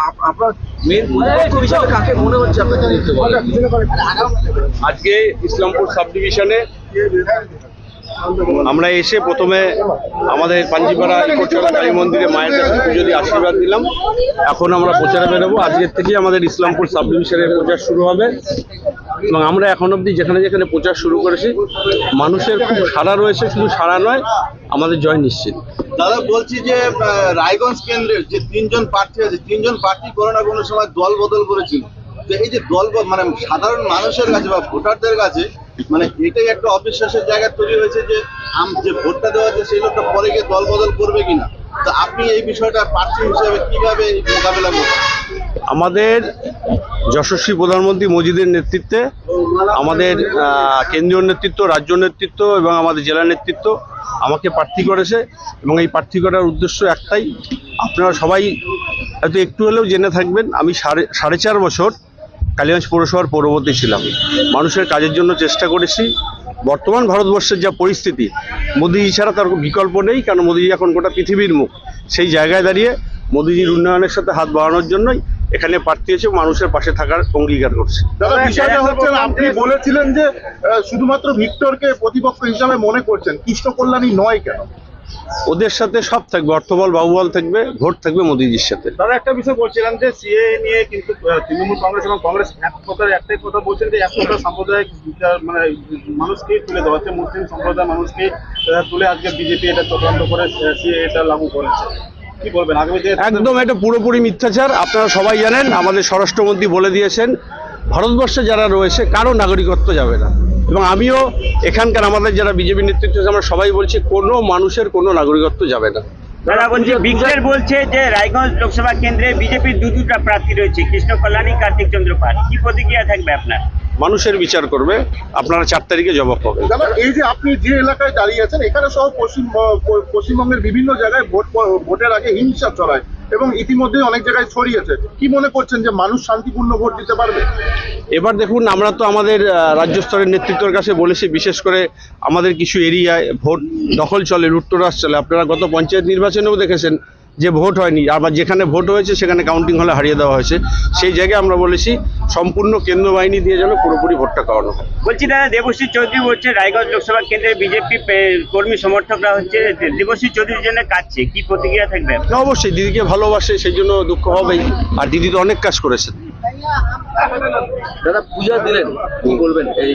Up- আপনার main প্রতিপক্ষ হিসাবে কাকে মনে হচ্ছে আপনাকে আজকে ইসলামপুর সাব ডিভিশনে আমরা এসে প্রথমে আমাদের পাঞ্জিপাড়া কালী মন্দিরে মায়ের কাছে পুজো দিয়ে আশীর্বাদ দিলাম এখন আমরা প্রচারে বেরোবো। আজকের থেকেই আমাদের ইসলামপুর সাব ডিভিশনের প্রচার শুরু হবে। এবং আমরা এখন অবধি যেখানে যেখানে প্রচার শুরু করেছি, মানুষের খুব সাড়া রয়েছে, শুধু সাড়া নয়, আমাদের জয় নিশ্চিত। দাদা, বলছি যে রায়গঞ্জ কেন্দ্রের যে তিনজন প্রার্থী আছে, তিনজন প্রার্থী কোনো না কোনো সময় দল বদল করেছিল এই যে দল মানে সাধারণ মানুষের কাছে বা ভোটারদের কাছে মানে এটাই একটা অবিশ্বাসের জায়গা তৈরি হয়েছে যে যে ভোটটা দেওয়া হচ্ছে, সেই লোকটা পরে গিয়ে দল বদল করবে কিনা। তো আপনি এই বিষয়টা প্রার্থী হিসেবে কীভাবে মোকাবেলা করবেন? আমাদের যশস্বী প্রধানমন্ত্রী মজিদের নেতৃত্বে, আমাদের কেন্দ্রীয় নেতৃত্ব, রাজ্য নেতৃত্ব এবং আমাদের জেলা নেতৃত্ব আমাকে প্রার্থী করেছে এবং এই প্রার্থী করার উদ্দেশ্য একটাই, আপনারা সবাই হয়তো একটু হলেও জেনে থাকবেন, আমি সাড়ে সাড়ে চার বছর কালিগঞ্জ পৌরসভার পৌরবর্তী ছিলাম। মানুষের কাজের জন্য চেষ্টা করেছি। বর্তমান ভারতবর্ষের যা পরিস্থিতি মোদিজি ছাড়া তার বিকল্প নেই কারণ মোদিজি এখন গোটা পৃথিবীর মুখ। সেই জায়গায় দাঁড়িয়ে মোদিজির উন্নয়নের সাথে হাত বাড়ানোর জন্যই এখানে প্রার্থী হয়েছে মানুষের পাশে থাকার অঙ্গীকার করছে। দাদা বিষয়টা হচ্ছে আপনি বলেছিলেন যে আহ, শুধুমাত্র ভিক্টরকে প্রতিপক্ষ হিসাবে মনে করছেন। কৃষ্ণ কল্যাণী নয় কেন? ওদের সাথে সব থাকবে অর্থবল বাহুবল থাকবে ভোট থাকবে মোদিজির সাথে। দাদা একটা বিষয় বলছিলাম যে সিএ নিয়ে কিন্তু তৃণমূল কংগ্রেস এবং কংগ্রেস এক প্রকার একটাই কথা বলছেন যে এক প্রকার সাম্প্রদায়িক মানে মানুষকে তুলে দেওয়া হচ্ছে মুসলিম সম্প্রদায়ের মানুষকে তুলে আজকে বিজেপি এটা তদন্ত করে সিএ এটা লাগু করেছে। কি বলবেন? আগামী একদম এটা পুরোপুরি মিথ্যাচার। আপনারা সবাই জানেন আমাদের স্বরাষ্ট্রমন্ত্রী বলে দিয়েছেন ভারতবর্ষে যারা রয়েছে কারও নাগরিকত্ব যাবে না। এবং আমিও এখানকার আমাদের যারা বিজেপি নেতৃত্ব আমরা সবাই বলছি কোনো মানুষের কোনো নাগরিকত্ব যাবে না। দাদা বলছি বিজ্ঞের বলছে যে রায়গঞ্জ লোকসভা কেন্দ্রে বিজেপির দু দুটা প্রার্থী রয়েছে কৃষ্ণ কল্যাণী কার্তিক চন্দ্র পাল। কি প্রতিক্রিয়া থাকবে আপনার? মানুষের বিচার করবে আপনারা চার তারিখে জবাব পাবেন। দাদা এই যে আপনি যে এলাকায় দাঁড়িয়ে আছেন এখানে সহ পশ্চিম পশ্চিমবঙ্গের বিভিন্ন জায়গায় ভোট ভোটের আগে হিংসা চড়ায় এবং ইতিমধ্যে অনেক জায়গায় ছড়িয়েছে। কি মনে করছেন যে মানুষ শান্তিপূর্ণ ভোট দিতে পারবে? এবার দেখুন, আমরা তো আমাদের রাজ্য স্তরের নেতৃত্বের কাছে বলেছি, বিশেষ করে আমাদের কিছু এরিয়ায় ভোট দখল চলে লুটতরাজ চলে। আপনারা গত পঞ্চায়েত নির্বাচনেও দেখেছেন যে ভোট হয়নি আবার যেখানে ভোট হয়েছে সেখানে কাউন্টিং হলে হারিয়ে দেওয়া হয়েছে। সেই জায়গায় আমরা বলেছি সম্পূর্ণ কেন্দ্র বাহিনী দিয়ে যেন পুরোপুরি ভোটটা করানো হয়। বলছি দাদা দেবশ্রী চৌধুরী বলছে রায়গঞ্জ লোকসভা কেন্দ্রে বিজেপি কর্মী সমর্থকরা হচ্ছে দেবশ্রী চৌধুরীর জন্য কাটছে কি প্রতিক্রিয়া থাকবে? না, অবশ্যই দিদিকে ভালোবাসে সেই জন্য দুঃখ হবেই। আর দিদি তো অনেক কাজ করেছেন। দাদা পূজা দিলেন কি বলবেন? এই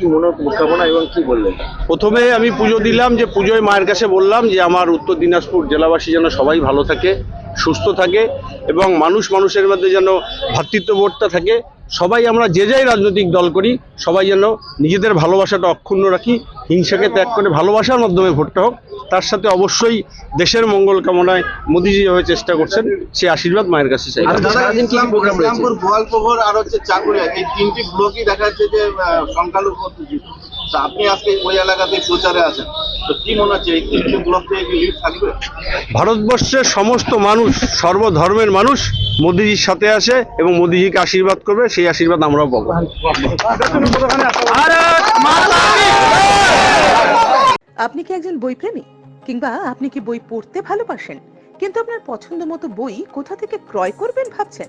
কি- মনে উপস্থাপনা এবং কি বললেন? প্রথমে আমি পুজো দিলাম, যে পুজোয় মায়ের কাছে বললাম যে আমার উত্তর দিনাজপুর জেলাবাসী যেন সবাই ভালো থাকে, সুস্থ থাকে এবং মানুষ মানুষের মধ্যে যেন ভ্রাতৃত্ববোধটা থাকে। সবাই আমরা যে যাই রাজনৈতিক দল করি সবাই যেন নিজেদের ভালোবাসাটা অক্ষুণ্ণ রাখি হিংসাকে ত্যাগ করে ভালোবাসার মাধ্যমে ভোটটা হোক। তার সাথে অবশ্যই দেশের মঙ্গল কামনায় মোদিজি যেভাবে চেষ্টা করছেন সে আশীর্বাদ মায়ের কাছে চাই। আর আর হচ্ছে এই তিনটি ব্লকই দেখা যাচ্ছে যে সংখ্যালঘু আপনি আজকে ওই এলাকাতে প্রচারে আছেন। তো কি মনে হচ্ছে এই তিনটি ব্লক থেকে কি লিড থাকবে? ভারতবর্ষের সমস্ত মানুষ সর্বধর্মের মানুষ মোদিজির সাথে আসে এবং মোদিজিকে আশীর্বাদ করবে সেই আশীর্বাদ আমরাও পাবো। আপনি কি একজন বইপ্রেমী? কিংবা আপনি কি বই পড়তে ভালোবাসেন? কিন্তু আপনার পছন্দ মতো বই কোথা থেকে ক্রয় করবেন ভাবছেন?